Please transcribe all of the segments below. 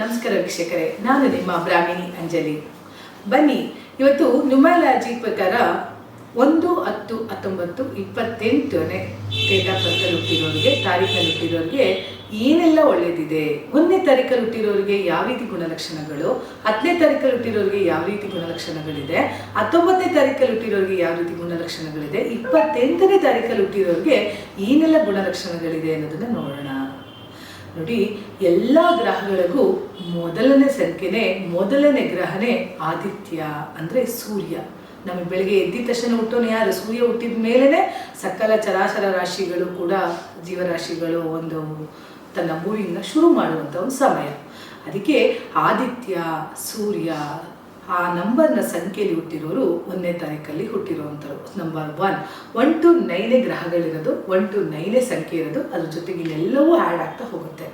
ನಮಸ್ಕಾರ ವೀಕ್ಷಕರೇ, ನಾನು ನಿಮ್ಮ ಬ್ರಾಹ್ಮಿಣಿ ಅಂಜಲಿ. ಬನ್ನಿ, ಇವತ್ತು ನ್ಯೂಮಾಲಜಿ ಪ್ರಕಾರ ಒಂದು ಹತ್ತು ಹತ್ತೊಂಬತ್ತು ಇಪ್ಪತ್ತೆಂಟನೇ ಡೇಟ್ ಹುಟ್ಟಿರೋರಿಗೆ ತಾರೀಖಲ್ಲಿ ಹುಟ್ಟಿರೋರಿಗೆ ಏನೆಲ್ಲ ಒಳ್ಳೆಯದಿದೆ ಒಂದನೇ ತಾರೀಕಲ್ಲಿ ಹುಟ್ಟಿರೋರಿಗೆ ಯಾವ ರೀತಿ ಗುಣಲಕ್ಷಣಗಳು? ಹತ್ತನೇ ತಾರೀಕಲ್ಲಿ ಹುಟ್ಟಿರೋರಿಗೆ ಯಾವ ರೀತಿ ಗುಣಲಕ್ಷಣಗಳಿದೆ? ಹತ್ತೊಂಬತ್ತನೇ ತಾರೀಕಲ್ಲಿ ಹುಟ್ಟಿರೋರಿಗೆ ಯಾವ ರೀತಿ ಗುಣಲಕ್ಷಣಗಳಿದೆ? ಇಪ್ಪತ್ತೆಂಟನೇ ತಾರೀಕಲ್ಲಿ ಹುಟ್ಟಿರೋರಿಗೆ ಏನೆಲ್ಲ ಗುಣಲಕ್ಷಣಗಳಿದೆ ಅನ್ನೋದನ್ನ ನೋಡೋಣ. ನೋಡಿ, ಎಲ್ಲ ಗ್ರಹಗಳಿಗೂ ಮೊದಲನೇ ಸಂಖ್ಯೆನೇ ಮೊದಲನೇ ಗ್ರಹನೇ ಆದಿತ್ಯ ಅಂದರೆ ಸೂರ್ಯ. ನಮಗೆ ಬೆಳಗ್ಗೆ ಎದ್ದಿದ ತಕ್ಷಣ ಹುಟ್ಟೋನು ಯಾರು? ಸೂರ್ಯ ಹುಟ್ಟಿದ ಮೇಲೇ ಸಕಲ ಚರಾಚರ ರಾಶಿಗಳು ಕೂಡ ಜೀವರಾಶಿಗಳು ಒಂದು ತನ್ನ ಮೂವಿಂಗ್ನ ಶುರು ಮಾಡುವಂಥ ಒಂದು ಸಮಯ. ಅದಕ್ಕೆ ಆದಿತ್ಯ, ಸೂರ್ಯ ಆ ನಂಬರ್ನ ಸಂಖ್ಯೆಯಲ್ಲಿ ಹುಟ್ಟಿರೋರು ಒಂದನೇ ತಾರೀಕಲ್ಲಿ ಹುಟ್ಟಿರುವಂಥವ್ರು ನಂಬರ್ ಒನ್ ಒನ್ ಟು ನೈನೇ ಗ್ರಹಗಳಿರೋದು ಒನ್ ಟು ನೈನೇ ಸಂಖ್ಯೆ ಇರೋದು, ಅದ್ರ ಜೊತೆಗೆ ಎಲ್ಲವೂ ಆ್ಯಡ್ ಆಗ್ತಾ ಹೋಗುತ್ತೆ.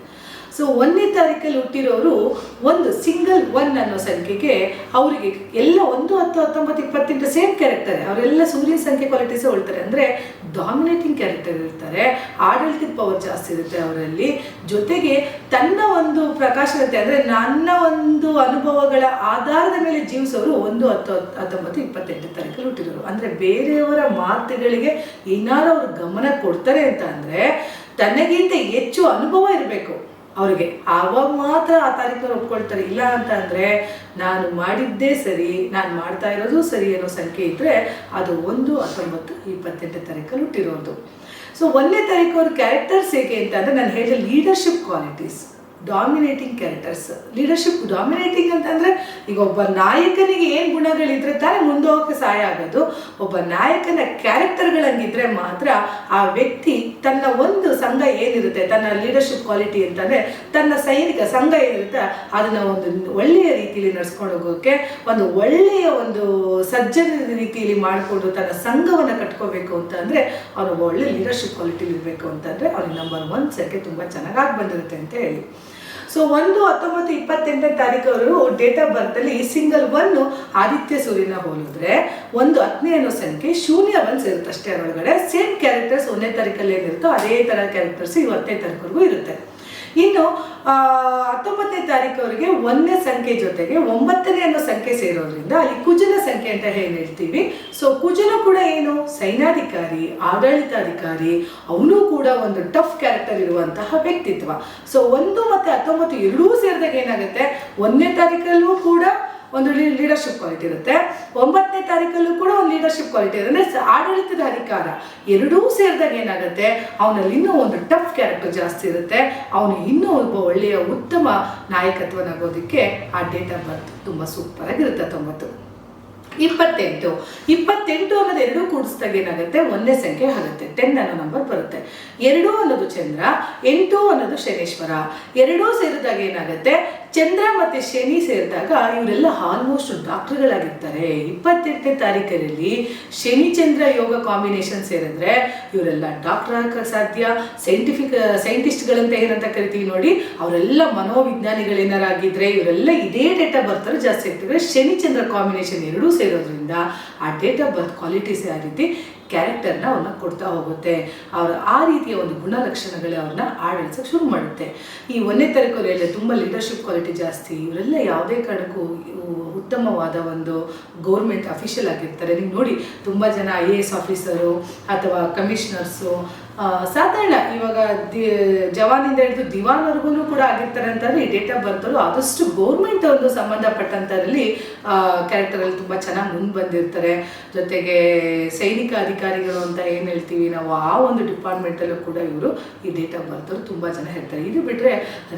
ಸೊ ಒಂದನೇ ತಾರೀಕಲ್ಲಿ ಹುಟ್ಟಿರೋರು ಒಂದು ಸಿಂಗಲ್ ಒನ್ ಅನ್ನೋ ಸಂಖ್ಯೆಗೆ ಅವರಿಗೆ ಎಲ್ಲ ಒಂದು ಹತ್ತು ಹತ್ತೊಂಬತ್ತು ಇಪ್ಪತ್ತೆಂಟು ಸೇಮ್ ಕ್ಯಾರೆಕ್ಟರ್ ಅವರೆಲ್ಲ ಸೂರ್ಯನ ಸಂಖ್ಯೆ ಕ್ವಾಲಿಟೀಸೇ ಉಳ್ತಾರೆ ಅಂದರೆ ಡಾಮಿನೇಟಿಂಗ್ ಕ್ಯಾರೆಕ್ಟರ್ ಇರ್ತಾರೆ, ಆಡಳಿತದ ಪವರ್ ಜಾಸ್ತಿ ಇರುತ್ತೆ ಅವರಲ್ಲಿ. ಜೊತೆಗೆ ತನ್ನ ಒಂದು ಪ್ರಕಾಶನತೆ ಅಂದರೆ ನನ್ನ ಒಂದು ಅನುಭವಗಳ ಆಧಾರದ ಮೇಲೆ ಜೀವಿಸೋರು ಒಂದು ಹತ್ತು ಹತ್ತು- ಹತ್ತೊಂಬತ್ತು ಇಪ್ಪತ್ತೆಂಟು ತಾರೀಕಲ್ಲಿ ಹುಟ್ಟಿರೋರು. ಅಂದರೆ ಬೇರೆಯವರ ಮಾತುಗಳಿಗೆ ಏನಾದ್ರು ಅವರು ಗಮನ ಕೊಡ್ತಾರೆ ಅಂತ ಅಂದರೆ ತನಗಿಂತ ಹೆಚ್ಚು ಅನುಭವ ಇರಬೇಕು. ಅವ್ರಿಗೆ ಆವಾಗ ಮಾತ್ರ ಆ ತಾರೀಕನ್ನು ಒಪ್ಕೊಳ್ತಾರೆ. ಇಲ್ಲ ಅಂತ ಅಂದರೆ ನಾನು ಮಾಡಿದ್ದೇ ಸರಿ, ನಾನು ಮಾಡ್ತಾ ಇರೋದು ಸರಿ ಅನ್ನೋ ಸಂಖ್ಯೆ ಇದ್ದರೆ ಅದು ಒಂದು ಹತ್ತೊಂಬತ್ತು ಇಪ್ಪತ್ತೆಂಟನೇ ತಾರೀಕಲ್ಲಿ ಹುಟ್ಟಿರೋದು. ಸೊ ಒಂದನೇ ತಾರೀಕು ಅವ್ರ ಕ್ಯಾರೆಕ್ಟರ್ಸ್ ಹೇಗೆ ಅಂತ ಅಂದರೆ ನಾನು ಹೇಳಿದ leadership qualities dominating characters leadership dominating ಅಂತಂದರೆ ಈಗ ಒಬ್ಬ ನಾಯಕನಿಗೆ ಏನು ಗುಣಗಳಿದ್ರೆ ತಾನೇ ಮುಂದೆ ಹೋಗೋಕ್ಕೆ ಸಹಾಯ ಆಗೋದು. ಒಬ್ಬ ನಾಯಕನ ಕ್ಯಾರೆಕ್ಟರ್ಗಳಂಗಿದ್ರೆ ಮಾತ್ರ ಆ ವ್ಯಕ್ತಿ ತನ್ನ ಒಂದು ಸಂಘ ಏನಿರುತ್ತೆ, ತನ್ನ ಲೀಡರ್ಶಿಪ್ ಕ್ವಾಲಿಟಿ ಅಂತಂದರೆ ತನ್ನ ಸೈನಿಕ ಸಂಘ ಏನಿರುತ್ತೆ, ಅದನ್ನ ಒಂದು ಒಳ್ಳೆಯ ರೀತಿಯಲ್ಲಿ ನಡ್ಸ್ಕೊಂಡು ಹೋಗೋಕ್ಕೆ ಒಂದು ಒಳ್ಳೆಯ ಒಂದು ಸಜ್ಜನ ರೀತಿಯಲ್ಲಿ ಮಾಡಿಕೊಂಡು ತನ್ನ ಸಂಘವನ್ನು ಕಟ್ಕೋಬೇಕು ಅಂತಂದರೆ ಅವನು ಒಳ್ಳೆ ಲೀಡರ್ಶಿಪ್ ಕ್ವಾಲಿಟಿ ಇರಬೇಕು ಅಂತಂದರೆ ಅವ್ರಿಗೆ ನಂಬರ್ ಒನ್ ಸಂಖ್ಯೆ ತುಂಬ ಚೆನ್ನಾಗಿ ಬಂದಿರುತ್ತೆ ಅಂತ ಹೇಳಿ. ಸೊ ಒಂದು ಹತ್ತೊಂಬತ್ತು ಇಪ್ಪತ್ತೆಂಟನೇ ತಾರೀಕು ಡೇಟ್ ಆಫ್ ಬರ್ತಲ್ಲಿ ಸಿಂಗಲ್ ಒನ್ ಆದಿತ್ಯ ಸೂರ್ಯನ ಹೋಲಿದ್ರೆ ಒಂದು ಹತ್ತನೇ ಅನ್ನೋ ಸಂಖ್ಯೆ ಶೂನ್ಯ ಒನ್ ಸೇರುತ್ತೆ ಅಷ್ಟೇ ಅದರೊಳಗಡೆ. ಸೇಮ್ ಕ್ಯಾರೆಕ್ಟರ್ಸ್ ಒಂದನೇ ತಾರೀಕಲ್ಲಿ ಏನಿರುತ್ತೋ ಅದೇ ಥರ ಕ್ಯಾರೆಕ್ಟರ್ಸ್ ಇವತ್ತನೇ ತಾರೀಕವರೆಗೂ ಇರುತ್ತೆ. ಇನ್ನು ಹತ್ತೊಂಬತ್ತನೇ ತಾರೀಕವರೆಗೆ ಒಂದನೇ ಸಂಖ್ಯೆ ಜೊತೆಗೆ ಒಂಬತ್ತನೇ ಅನ್ನೋ ಸಂಖ್ಯೆ ಸೇರೋದ್ರಿಂದ ಅಲ್ಲಿ ಕುಜನ ಸಂಖ್ಯೆ ಅಂತ ಹೇಳಿ ಹೇಳ್ತೀವಿ. ಸೊ ಕುಜನ ಕೂಡ ಏನು? ಸೈನ್ಯಾಧಿಕಾರಿ, ಆಡಳಿತಾಧಿಕಾರಿ, ಅವನು ಕೂಡ ಒಂದು ಟಫ್ ಕ್ಯಾರೆಕ್ಟರ್ ಇರುವಂತಹ ವ್ಯಕ್ತಿತ್ವ. ಸೊ ಒಂದು ಮತ್ತು ಹತ್ತೊಂಬತ್ತು ಎರಡೂ ಸೇರಿದಾಗ ಏನಾಗುತ್ತೆ? ಒಂದನೇ ತಾರೀಕಲ್ಲೂ ಕೂಡ ಒಂದು ಲೀಡರ್ಶಿಪ್ ಕ್ವಾಲಿಟಿ ಇರುತ್ತೆ. ಒಂಬತ್ತನೇ ತಾರೀಕಲ್ಲೂ ಕೂಡ ಒಂದು ಲೀಡರ್ಶಿಪ್ ಕ್ವಾಲಿಟಿ ಅಂದರೆ ಆಡಳಿತದ ಅಧಿಕಾರ ಎರಡೂ ಸೇರಿದಾಗ ಏನಾಗುತ್ತೆ? ಅವನಲ್ಲಿ ಇನ್ನೂ ಒಂದು ಟಫ್ ಕ್ಯಾರೆಕ್ಟರ್ ಜಾಸ್ತಿ ಇರುತ್ತೆ. ಅವನು ಇನ್ನೂ ಒಬ್ಬ ಒಳ್ಳೆಯ ಉತ್ತಮ ನಾಯಕತ್ವನಾಗೋದಕ್ಕೆ ಆ ಡೇಟ್ ಆಫ್ ಬರ್ತ್ ತುಂಬ ಸೂಪರ್ ಆಗಿರುತ್ತೆ ತೊಂಬತ್ತು ಇಪ್ಪತ್ತೆಂಟು. ಇಪ್ಪತ್ತೆಂಟು ಅನ್ನೋದು ಎರಡೂ ಕೂಡಿಸಿದಾಗ ಏನಾಗುತ್ತೆ? ಒಂದೇ ಸಂಖ್ಯೆ ಆಗುತ್ತೆ. ಟೆನ್ ಅನ್ನೋ ನಂಬರ್ ಬರುತ್ತೆ. ಎರಡು ಅನ್ನೋದು ಚಂದ್ರ, ಎಂಟು ಅನ್ನೋದು ಶನೇಶ್ವರ. ಎರಡೂ ಸೇರಿದಾಗ ಏನಾಗುತ್ತೆ? ಚಂದ್ರ ಮತ್ತೆ ಶನಿ ಸೇರಿದಾಗ ಇವರೆಲ್ಲ ಆಲ್ಮೋಸ್ಟ್ ಡಾಕ್ಟರ್ಗಳಾಗಿರ್ತಾರೆ. ಇಪ್ಪತ್ತೆಂಟನೇ ತಾರೀಕರಲ್ಲಿ ಶನಿ ಚಂದ್ರ ಯೋಗ ಕಾಂಬಿನೇಷನ್ ಸೇರಿದ್ರೆ ಇವರೆಲ್ಲ ಡಾಕ್ಟರ್ ಆಗಕ್ಕೆ ಸಾಧ್ಯ? ಸೈಂಟಿಫಿಕ್ ಸೈಂಟಿಸ್ಟ್ಗಳಂತ ಏನಂತ ಕರಿತೀವಿ ನೋಡಿ, ಅವರೆಲ್ಲ ಮನೋವಿಜ್ಞಾನಿಗಳೇನಾರಾಗಿದ್ರೆ ಇವರೆಲ್ಲ ಇದೇ ಡೇಟಾ ಆಫ್ ಬರ್ತ್ ಜಾಸ್ತಿ ಆಗ್ತಿದ್ರೆ ಶನಿ ಚಂದ್ರ ಕಾಂಬಿನೇಷನ್ ಎರಡೂ ಸೇರೋದ್ರಿಂದ ಆ ಡೇಟ್ ಆಫ್ ಬರ್ತ್ ಕ್ವಾಲಿಟೀಸ್ ಆ ರೀತಿ ಕ್ಯಾರೆಕ್ಟರ್ನ ಅವ್ರನ್ನ ಕೊಡ್ತಾ ಹೋಗುತ್ತೆ. ಅವ್ರ ಆ ರೀತಿಯ ಒಂದು ಗುಣಲಕ್ಷಣಗಳೇ ಅವ್ರನ್ನ ಆಡಳಿಸೋಕ್ಕೆ ಶುರು ಮಾಡುತ್ತೆ. ಈ ಒಂದನೇ ತರಗತಿಯಲ್ಲಿ ತುಂಬ ಲೀಡರ್ಶಿಪ್ ಕ್ವಾಲಿಟಿ ಜಾಸ್ತಿ, ಇವರೆಲ್ಲ ಯಾವುದೇ ಕಾರಣಕ್ಕೂ ಉತ್ತಮವಾದ ಒಂದು ಗೌರ್ಮೆಂಟ್ ಅಫಿಷಿಯಲ್ ಆಗಿರ್ತಾರೆ. ನೀವು ನೋಡಿ ತುಂಬ ಜನ ಐ ಎ ಎಸ್ ಆಫೀಸರು ಅಥವಾ ಕಮಿಷನರ್ಸು ಸಾಧಾರಣ ಇವಾಗ ದಿ, ಜವಾನಿಂದ ಹಿಡಿದು ದಿವಾನ್ವರೆಗೂ ಕೂಡ ಆಗಿರ್ತಾರೆ ಅಂತಂದ್ರೆ ಈ ಡೇಟ್ ಆಫ್ ಬರ್ತಲ್ಲೂ ಆದಷ್ಟು ಗೌರ್ಮೆಂಟ್ ಒಂದು ಸಂಬಂಧಪಟ್ಟಂಥದ್ರಲ್ಲಿ ಕ್ಯಾರೆಕ್ಟರಲ್ಲಿ ತುಂಬ ಚೆನ್ನಾಗಿ ಮುಂದೆ ಬಂದಿರ್ತಾರೆ. ಜೊತೆಗೆ ಸೈನಿಕ ಅಧಿಕಾರಿಗಳು ಅಂತ ಏನು ಹೇಳ್ತೀವಿ ನಾವು, ಆ ಒಂದು ಡಿಪಾರ್ಟ್ಮೆಂಟಲ್ಲೂ ಕೂಡ ಇವರು ಈ ಡೇಟ್ ಆಫ್ ಬರ್ತರು ತುಂಬ ಜನ ಹೇಳ್ತಾರೆ. ಇದು ಬಿಟ್ಟರೆ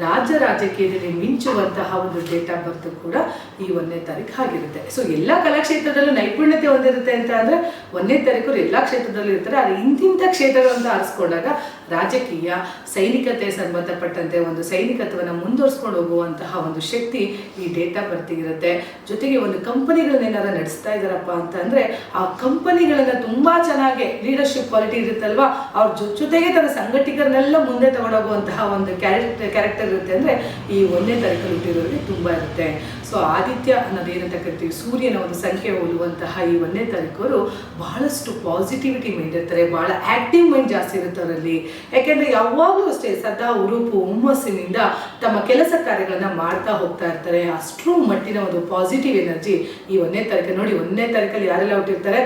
ರಾಜ್ಯ ರಾಜಕೀಯದಲ್ಲಿ ಮಿಂಚುವಂತಹ ಒಂದು ಡೇಟ್ ಆಫ್ ಬರ್ತ್ ಕೂಡ ಈ ಒಂದನೇ ತಾರೀಕು ಆಗಿರುತ್ತೆ. ಸೊ ಎಲ್ಲ ಕಲಾಕ್ಷೇತ್ರದಲ್ಲೂ ನೈಪುಣ್ಯತೆ ಹೊಂದಿರುತ್ತೆ ಅಂತ ಅಂದರೆ ಒಂದನೇ ತಾರೀಕು ಎಲ್ಲ ಕ್ಷೇತ್ರದಲ್ಲೂ ಇರ್ತಾರೆ. ಆದರೆ ಇಂತಿಂಥ ಕ್ಷೇತ್ರಗಳು ಆರಿಸ್ಕೊಂಡಾಗ ರಾಜಕೀಯ, ಸೈನಿಕತೆ ಸಂಬಂಧಪಟ್ಟಂತೆ ಒಂದು ಸೈನಿಕತ್ವವನ್ನು ಮುಂದುವರಿಸ್ಕೊಂಡು ಹೋಗುವಂತಹ ಒಂದು ಶಕ್ತಿ ಈ ಡೇಟಾ ಆಫ್ ಬರ್ತ್ ಇರುತ್ತೆ. ಜೊತೆಗೆ ಒಂದು ಕಂಪನಿಗಳನ್ನ ಏನಾರ ನಡೆಸ್ತಾ ಇದ್ದಾರಪ್ಪ ಅಂತ ಅಂದರೆ, ಆ ಕಂಪನಿಗಳನ್ನ ತುಂಬ ಚೆನ್ನಾಗಿ ಲೀಡರ್ಶಿಪ್ ಕ್ವಾಲಿಟಿ ಇರುತ್ತಲ್ವಾ? ಅವ್ರ ಜೊತೆಗೆ ತನ್ನ ಸಂಘಟಿಕರನ್ನೆಲ್ಲ ಮುಂದೆ ತಗೊಂಡೋಗುವಂತಹ ಒಂದು ಕ್ಯಾರೆಕ್ಟರ್ ಕ್ಯಾರೆಕ್ಟರ್ ಇರುತ್ತೆ ಅಂದರೆ, ಈ ಒಂದನೇ ತಾರೀಕಲ್ಲಿ ಹುಟ್ಟಿರೋರಿಗೆ ತುಂಬ ಇರುತ್ತೆ. ಸೊ ಆದಿತ್ಯ ಅನ್ನೋದು ಏನಂತ ಕರಿತೀವಿ ಸೂರ್ಯನ ಒಂದು ಸಂಖ್ಯೆ ಹೋಲುವಂತಹ ಈ ಒಂದನೇ ತಾರೀಕವರು ಬಹಳಷ್ಟು ಪಾಸಿಟಿವಿಟಿ ಮೈಂಡ್ ಇರ್ತಾರೆ. ಬಹಳ ಆಕ್ಟಿವ್ ಮೈಂಡ್ ಜಾಸ್ತಿ ಇರುತ್ತೆ ಅವರಲ್ಲಿ ಯಾಕೆಂದ್ರೆ ಯಾವಾಗಲೂ ಅಷ್ಟೇ ಸದಾ ಉರುಪು ಹುಮ್ಮಸ್ಸಿನಿಂದ ತಮ್ಮ ಕೆಲಸ ಕಾರ್ಯಗಳನ್ನ ಮಾಡ್ತಾ ಹೋಗ್ತಾ ಇರ್ತಾರೆ. ಅಷ್ಟು ಮಟ್ಟಿನ ಒಂದು ಪಾಸಿಟಿವ್ ಎನರ್ಜಿ ಈ ಒಂದನೇ ತಾರೀಕು, ನೋಡಿ ಒಂದನೇ ತಾರೀಕಲ್ಲಿ ಯಾರೆಲ್ಲ ಹುಟ್ಟಿರ್ತಾರೆ?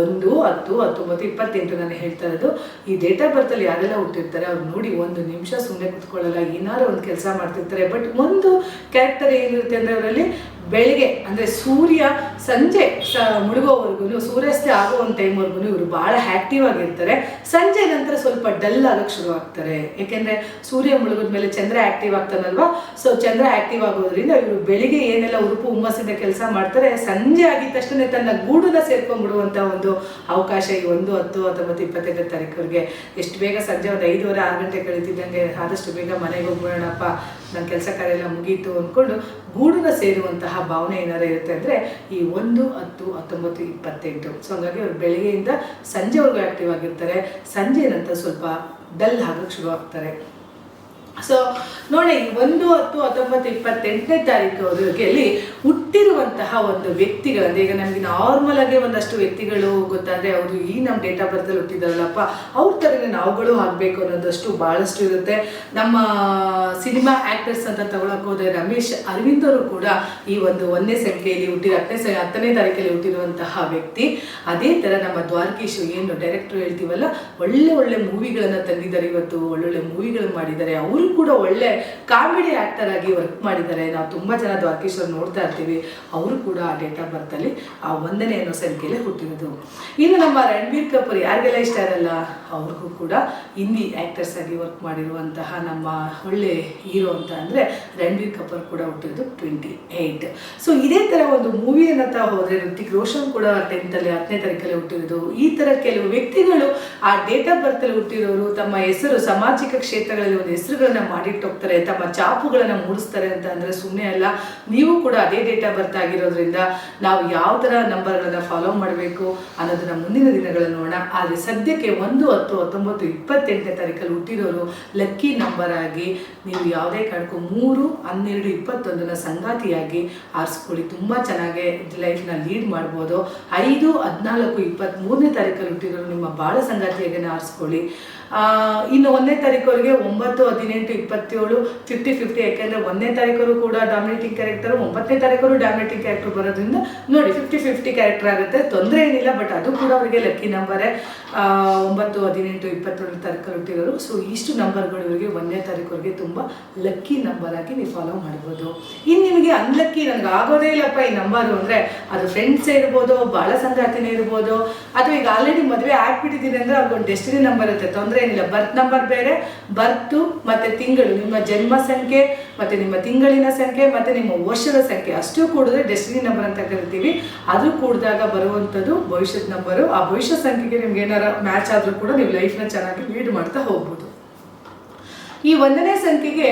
ಒಂದು, ಹತ್ತು, ಹತ್ತೊಂಬತ್ತು, ಇಪ್ಪತ್ತೆಂಟು ನಾನು ಹೇಳ್ತಾ ಇರೋದು. ಈ ಡೇಟ್ ಆಫ್ ಬರ್ತಲ್ಲಿ ಯಾರೆಲ್ಲ ಹುಟ್ಟಿರ್ತಾರೆ? ಅವ್ರು ನೋಡಿ ಒಂದು ನಿಮಿಷ ಸುಮ್ಮನೆ ಕುತ್ಕೊಳ್ಳಲ್ಲ. ಏನಾದ್ರು ಒಂದು ಕೆಲಸ ಮಾಡ್ತಿರ್ತಾರೆ. ಬಟ್ ಒಂದು ಕ್ಯಾರೆಕ್ಟರ್ ಏನಿರುತ್ತೆ ಅಂದರೆ, ಅವರಲ್ಲಿ ಬೆಳಿಗ್ಗೆ, ಅಂದರೆ ಸೂರ್ಯ ಸಂಜೆ, ಸ ಮುಳುಗೋವರೆಗೂ ಸೂರ್ಯಾಸ್ತ ಆಗೋ ಟೈಮ್ವರೆಗೂ ಇವರು ಭಾಳ ಆ್ಯಕ್ಟಿವ್ ಆಗಿರ್ತಾರೆ. ಸಂಜೆ ನಂತರ ಸ್ವಲ್ಪ ಡಲ್ ಆಗಕ್ಕೆ ಶುರು ಆಗ್ತಾರೆ. ಯಾಕೆಂದರೆ ಸೂರ್ಯ ಮುಳುಗಿದ ಮೇಲೆ ಚಂದ್ರ ಆ್ಯಕ್ಟಿವ್ ಆಗ್ತಾನಲ್ವಾ? ಸೊ ಚಂದ್ರ ಆ್ಯಕ್ಟಿವ್ ಆಗೋದ್ರಿಂದ ಇವರು ಬೆಳಿಗ್ಗೆ ಏನೆಲ್ಲ ಉರುಪು ಹುಮ್ಮಸ್ಸಿಂದ ಕೆಲಸ ಮಾಡ್ತಾರೆ, ಸಂಜೆ ಆಗಿದ ತಕ್ಷಣ ತನ್ನ ಗೂಡನ್ನ ಸೇರ್ಕೊಂಡ್ಬಿಡುವಂಥ ಒಂದು ಅವಕಾಶ ಈ ಒಂದು ಹತ್ತು ಹತ್ತೊಂಬತ್ತು ಇಪ್ಪತ್ತೈದು ತಾರೀಕುವರೆಗೆ ಎಷ್ಟು ಬೇಗ ಸಂಜೆ ಒಂದು ಐದುವರೆ, ಆರು ಗಂಟೆ ಕಳೀತಿದ್ದಂಗೆ ಆದಷ್ಟು ಬೇಗ ಮನೆಗೆ ಹೋಗ್ಬಿಡೋಣಪ್ಪ ನನ್ನ ಕೆಲಸ ಕಾರ್ಯ ಎಲ್ಲ ಮುಗೀತು ಅಂದ್ಕೊಂಡು ಗೂಡನ್ನ ಸೇರುವಂತಹ ಭಾವನೆ ಏನಾರು ಇರುತ್ತೆ ಅಂದರೆ ಈ ಒಂದು, ಹತ್ತು, ಹತ್ತೊಂಬತ್ತು, ಇಪ್ಪತ್ತೆಂಟು. ಸೊ ಹಾಗಾಗಿ ಅವ್ರು ಬೆಳಗ್ಗೆಯಿಂದ ಸಂಜೆವರೆಗೂ ಆ್ಯಕ್ಟಿವ್ ಆಗಿರ್ತಾರೆ. ಸಂಜೆ ನಂತರ ಸ್ವಲ್ಪ ಡಲ್ ಆಗಕ್ಕೆ ಶುರು ಆಗ್ತಾರೆ ಸೊ ನೋಡಿ ಒಂದು ಹತ್ತು ಹತ್ತೊಂಬತ್ತು ಇಪ್ಪತ್ತೆಂಟನೇ ತಾರೀಕು ಹುಟ್ಟಿರುವಂತಹ ಒಂದು ವ್ಯಕ್ತಿಗಳಂದ್ರೆ, ಈಗ ನಮಗೆ ನಾರ್ಮಲ್ ಆಗಿ ಒಂದಷ್ಟು ವ್ಯಕ್ತಿಗಳು ಗೊತ್ತಾದ್ರೆ ಅವರು ಈ ನಮ್ಮ ಡೇಟ್ ಆಫ್ ಬರ್ತಲ್ಲಿ ಹುಟ್ಟಿದಾರಲ್ಲಪ್ಪ ಅವ್ರ ಥರನೇ ನಾವುಗಳು ಆಗಬೇಕು ಅನ್ನೋದಷ್ಟು ಭಾಳಷ್ಟು ಇರುತ್ತೆ. ನಮ್ಮ ಸಿನಿಮಾ ಆ್ಯಕ್ಟರ್ಸ್ ಅಂತ ತಗೊಳಕ್ ಹೋದ್ರೆ ರಮೇಶ್, ಅರವಿಂದ್ ಅವರು ಕೂಡ ಈ ಒಂದು ಒಂದನೇ ಸಂಖ್ಯೆಯಲ್ಲಿ ಹುಟ್ಟಿದ ಹತ್ತನೇ ಸ, ಹತ್ತನೇ ತಾರೀಕಲ್ಲಿ ಹುಟ್ಟಿರುವಂತಹ ವ್ಯಕ್ತಿ. ಅದೇ ಥರ ನಮ್ಮ ದ್ವಾರಕೀಶ್ ಏನು ಡೈರೆಕ್ಟ್ರು ಹೇಳ್ತೀವಲ್ಲ, ಒಳ್ಳೆ ಒಳ್ಳೆ ಮೂವಿಗಳನ್ನು ತಂದಿದ್ದಾರೆ ಇವತ್ತು, ಒಳ್ಳೊಳ್ಳೆ ಮೂವಿಗಳು ಮಾಡಿದ್ದಾರೆ. ಅವರು ಕೂಡ ಒಳ್ಳೆ ಕಾಮಿಡಿ ಆಕ್ಟರ್ ಆಗಿ ವರ್ಕ್ ಮಾಡಿದ್ದಾರೆ. ನಾವು ತುಂಬ ಜನ ದ್ವಾರಕೀಶ್ ಅವ್ರು ನೋಡ್ತಾ ಇರ್ತೀವಿ. ಅವರು ಕೂಡ ಆ ಡೇಟ್ ಆಫ್ ಬರ್ತಲ್ಲಿ ಆ ಒಂದನೇ ಅನ್ನೋ ಸಂಖ್ಯೆಯಲ್ಲಿ ಹುಟ್ಟಿರೋದು. ಇನ್ನು ನಮ್ಮ ರಣಬೀರ್ ಕಪೂರ್ ಯಾರಿಗೆಲ್ಲ ಇಷ್ಟ ಇರಲ್ಲ, ಅವ್ರಿಗೂ ಕೂಡ ಹಿಂದಿ ಆಕ್ಟರ್ಸ್ ಆಗಿ ವರ್ಕ್ ಮಾಡಿರುವಂತಹ ನಮ್ಮ ಒಳ್ಳೆ ಹೀರೋ ಅಂತ ಅಂದ್ರೆ ರಣಬೀರ್ ಕಪೂರ್ ಕೂಡ ಹುಟ್ಟಿರೋದು ಟ್ವೆಂಟಿ ಏಯ್ಟ್ ಸೊ ಇದೇ ತರ ಒಂದು ಮೂವಿ ಅನ್ನತ ಹೋದ್ರೆ ಋತಿಕ್ ರೋಷನ್ ಕೂಡ ಟೆಂತಲ್ಲಿ ಹತ್ತನೇ ತಾರೀಕಲ್ಲಿ ಹುಟ್ಟಿರೋದು. ಈ ತರ ಕೆಲವು ವ್ಯಕ್ತಿಗಳು ಆ ಡೇಟ್ ಆಫ್ ಬರ್ತಲ್ಲಿ ಹುಟ್ಟಿರೋರು, ತಮ್ಮ ಹೆಸರು, ಸಾಮಾಜಿಕ ಕ್ಷೇತ್ರಗಳಲ್ಲಿ ಒಂದು ಹೆಸರುಗಳನ್ನ ಮಾಡಿಟ್ಟು ಹೋಗ್ತಾರೆ, ತಮ್ಮ ಚಾಪುಗಳನ್ನ ಮೂಡಿಸ್ತಾರೆ ಅಂತ ಅಂದರೆ ಸುಮ್ಮನೆ ಅಲ್ಲ. ನೀವು ಕೂಡ ಅದೇ ಡೇಟಾ ಬರ್ತ್ ಆಗಿರೋದ್ರಿಂದ ನಾವು ಯಾವ ತರ ನಂಬರ್ಗಳನ್ನ ಫಾಲೋ ಮಾಡಬೇಕು ಅನ್ನೋದನ್ನ ಮುಂದಿನ ದಿನಗಳಲ್ಲಿ ನೋಡೋಣ. ಆದ್ರೆ ಸದ್ಯಕ್ಕೆ ಒಂದು ಹತ್ತು ಹತ್ತೊಂಬತ್ತು ಇಪ್ಪತ್ತೆಂಟನೇ ತಾರೀಕಲ್ಲಿ ಹುಟ್ಟಿರೋರು ಲಕ್ಕಿ ನಂಬರ್ ಆಗಿ ನೀವು ಯಾವುದೇ ಕಾರಣಕ್ಕೂ ಮೂರು, ಹನ್ನೆರಡು ಇಪ್ಪತ್ತೊಂದನ ಸಂಗಾತಿಯಾಗಿ ಆರಿಸ್ಕೊಳ್ಳಿ. ತುಂಬಾ ಚೆನ್ನಾಗಿ ಲೈಫ್ನ ಲೀಡ್ ಮಾಡ್ಬೋದು. ಐದು, ಹದಿನಾಲ್ಕು ಇಪ್ಪತ್ತ್ಮೂರನೇ ತಾರೀಕಲ್ಲಿ ಹುಟ್ಟಿರೋರು ನಿಮ್ಮ ಬಾಳ ಸಂಗಾತಿಯಾಗಿ ಆರಿಸ್ಕೊಳ್ಳಿ. ಇನ್ನು ಒಂದನೇ ತಾರೀಕವರೆಗೆ ಒಂಬತ್ತು ಹದಿನೆಂಟು ಇಪ್ಪತ್ತೇಳು ಫಿಫ್ಟಿ ಫಿಫ್ಟಿ ಯಾಕೆಂದರೆ ಒಂದನೇ ತಾರೀಕರು ಕೂಡ ಡಾಮಿನೇಟಿಂಗ್ ಕ್ಯಾರೆಕ್ಟರ್ ಒಂಬತ್ತನೇ ತಾರೀಕರು ಡಾಮಿನೇಟಿಂಗ್ ಕ್ಯಾರೆಕ್ಟರ್ ಬರೋದ್ರಿಂದ ನೋಡಿ ಫಿಫ್ಟಿ ಫಿಫ್ಟಿ ಕ್ಯಾರೆಕ್ಟರ್ ಆಗುತ್ತೆ, ತೊಂದರೆ ಏನಿಲ್ಲ ಬಟ್ ಅದು ಕೂಡ ಅವರಿಗೆ ಲಕ್ಕಿ ನಂಬರೇ ಒಂಬತ್ತು, ಹದಿನೆಂಟು ಇಪ್ಪತ್ತೇಳು ತಾರೀಕು ಹುಟ್ಟಿರೋರು. ಸೊ ಇಷ್ಟು ನಂಬರ್ಗಳು ಇವರಿಗೆ ಒಂದನೇ ತಾರೀಕುವರೆಗೆ ತುಂಬ ಲಕ್ಕಿ ನಂಬರ್ ಆಗಿ ನೀವು ಫಾಲೋ ಮಾಡ್ಬೋದು. ಇನ್ನು ನಿಮಗೆ ಅನ್ಲಕ್ಕಿ ನನಗೆ ಆಗೋದೇ ಇಲ್ಲಪ್ಪ ಈ ನಂಬರು ಅಂದರೆ, ಅದು ಫ್ರೆಂಡ್ಸೇ ಇರ್ಬೋದು, ಬಾಳ ಸಂಗಾತಿನೇ ಇರ್ಬೋದು. ಅಥವಾ ಈಗ ಆಲ್ರೆಡಿ ಮದುವೆ ಆಗ್ಬಿಟ್ಟಿದ್ದೀನಿ ಅಂದರೆ ಅವ್ರಿಗೊಂದು ಡೆಸ್ಟಿನಿ ನಂಬರ್ ಇರುತ್ತೆ. ತೊಂದರೆ ಏನಿಲ್ಲ. ಬರ್ತ್ ನಂಬರ್ ಬೇರೆ ಬರ್ತು ಮತ್ತು ತಿಂಗಳು, ನಿಮ್ಮ ಜನ್ಮ ಸಂಖ್ಯೆ ಮತ್ತು ನಿಮ್ಮ ತಿಂಗಳಿನ ಸಂಖ್ಯೆ ಮತ್ತು ನಿಮ್ಮ ವರ್ಷದ ಸಂಖ್ಯೆ ಅಷ್ಟು ಕೂಡಿದ್ರೆ ಡೆಸ್ಟಿನಿ ನಂಬರ್ ಅಂತ ಕರಿತೀವಿ. ಅದು ಕೂಡಿದಾಗ ಬರುವಂಥದ್ದು ಭವಿಷ್ಯದ ನಂಬರು ಆ ಭವಿಷ್ಯ ಸಂಖ್ಯೆಗೆ ನಿಮ್ಗೆ ಏನಾರ ಮ್ಯಾಚ್ ಆದರೂ ಕೂಡ ನೀವು ಲೈಫ್ನ ಚೆನ್ನಾಗಿ ಲೀಡ್ ಮಾಡ್ತಾ ಹೋಗ್ಬೋದು. ಈ ಒಂದನೇ ಸಂಖ್ಯೆಗೆ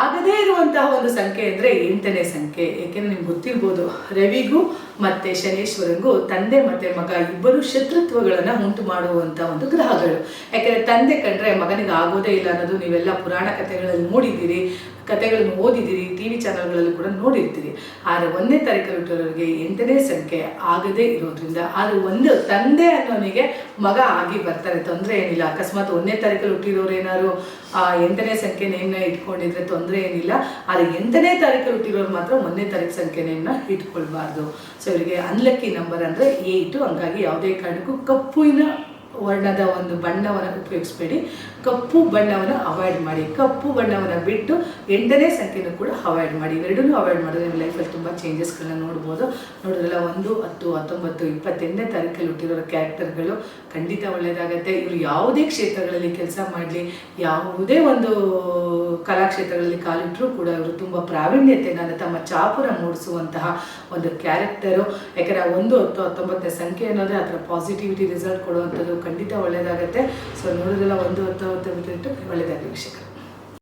ಆಗದೇ ಇರುವಂತಹ ಒಂದು ಸಂಖ್ಯೆ ಅಂದರೆ ಎಂಟನೇ ಸಂಖ್ಯೆ. ಏಕೆಂದರೆ ನಿಮ್ಗೆ ಗೊತ್ತಿರ್ಬೋದು, ರವಿಗೂ ಮತ್ತು ಶನೇಶ್ವರಂಗೂ ತಂದೆ ಮತ್ತು ಮಗ ಇಬ್ಬರು ಶತ್ರುತ್ವಗಳನ್ನು ಉಂಟು ಮಾಡುವಂಥ ಒಂದು ಗ್ರಹಗಳು. ಯಾಕೆಂದರೆ ತಂದೆ ಕಂಡ್ರೆ ಮಗನಿಗೆ ಆಗೋದೇ ಇಲ್ಲ ಅನ್ನೋದು ನೀವೆಲ್ಲ ಪುರಾಣ ಕಥೆಗಳಲ್ಲಿ ನೋಡಿದ್ದೀರಿ. ಕಥೆಗಳನ್ನು ಓದಿದ್ದೀರಿ ಟಿ ವಿ ಚಾನಲ್ಗಳಲ್ಲೂ ಕೂಡ ನೋಡಿರ್ತೀರಿ. ಆದರೆ ಒಂದನೇ ತಾರೀಕು ಹುಟ್ಟಿರೋರಿಗೆ ಎಂಟನೇ ಸಂಖ್ಯೆ ಆಗದೇ ಇರೋದ್ರಿಂದ, ಆದರೆ ಒಂದು ತಂದೆ ಅನ್ನೋನಿಗೆ ಮಗ ಆಗಿ ಬರ್ತಾರೆ. ತೊಂದರೆ ಏನಿಲ್ಲ. ಅಕಸ್ಮಾತ್ ಒಂದನೇ ತಾರೀಕಲ್ಲಿ ಹುಟ್ಟಿರೋರು ಏನಾದ್ರು ಎಂಟನೇ ಸಂಖ್ಯೆ ನೇಮ್ನ ಇಟ್ಕೊಂಡಿದ್ರೆ ತೊಂದರೆ ಏನಿಲ್ಲ. ಆದರೆ ಎಂಟನೇ ತಾರೀಕಲ್ಲಿ ಹುಟ್ಟಿರೋರು ಮಾತ್ರ ಒಂದನೇ ತಾರೀಕು ಸಂಖ್ಯೆ ನೇಮ್ನ ಇಟ್ಕೊಳ್ಬಾರ್ದು. ಸೊ ಇವರಿಗೆ ಅನ್ಲಕ್ಕಿ ನಂಬರ್ ಅಂದರೆ ಏಯ್ಟು ಹಂಗಾಗಿ ಯಾವುದೇ ಕಾರಣಕ್ಕೂ ಕಪ್ಪುವಿನ ವರ್ಣದ ಒಂದು ಬಣ್ಣವನ್ನು ಉಪಯೋಗಿಸ್ಬೇಡಿ. ಕಪ್ಪು ಬಣ್ಣವನ್ನು ಅವಾಯ್ಡ್ ಮಾಡಿ. ಕಪ್ಪು ಬಣ್ಣವನ್ನು ಬಿಟ್ಟು ಎಂಟನೇ ಸಂಖ್ಯೆನೂ ಕೂಡ ಅವಾಯ್ಡ್ ಮಾಡಿ. ಇವೆರಡನ್ನೂ ಅವಾಯ್ಡ್ ಮಾಡಿದ್ರೆ ನಿಮ್ಮ ಲೈಫಲ್ಲಿ ತುಂಬ ಚೇಂಜಸ್ಗಳನ್ನ ನೋಡ್ಬೋದು. ನೋಡಿದ್ರಲ್ಲ, ಒಂದು, ಹತ್ತು, ಹತ್ತೊಂಬತ್ತು, ಇಪ್ಪತ್ತೆಂಟನೇ ತಾರೀಕಲ್ಲಿ ಹುಟ್ಟಿರೋ ಕ್ಯಾರೆಕ್ಟರ್ಗಳು ಖಂಡಿತ ಒಳ್ಳೆಯದಾಗತ್ತೆ ಇವರು ಯಾವುದೇ ಕ್ಷೇತ್ರಗಳಲ್ಲಿ ಕೆಲಸ ಮಾಡಲಿ, ಯಾವುದೇ ಒಂದು ಕಲಾಕ್ಷೇತ್ರಗಳಲ್ಲಿ ಕಾಲಿಟ್ಟರೂ ಕೂಡ ಇವರು ತುಂಬ ಪ್ರಾವೀಣ್ಯತೆಯನ್ನು ತಮ್ಮ ಚಾಪುರ ಮೂಡಿಸುವಂತಹ ಒಂದು ಕ್ಯಾರೆಕ್ಟರು ಯಾಕಂದರೆ, ಒಂದು, ಹತ್ತು, ಹತ್ತೊಂಬತ್ತನೇ ಸಂಖ್ಯೆ ಅನ್ನೋದೇ ಅದರ ಪಾಸಿಟಿವಿಟಿ ರಿಸಲ್ಟ್ ಕೊಡುವಂಥದ್ದು ಖಂಡಿತ ಒಳ್ಳೆಯದಾಗುತ್ತೆ ಸೊ ನೋಡೋದೆಲ್ಲ ಒಂದು ಹೊತ್ತು ಹೊತ್ತು ಬಿಟ್ಟು ಒಳ್ಳೆಯದಾಗಲಿ ವೀಕ್ಷಕರು.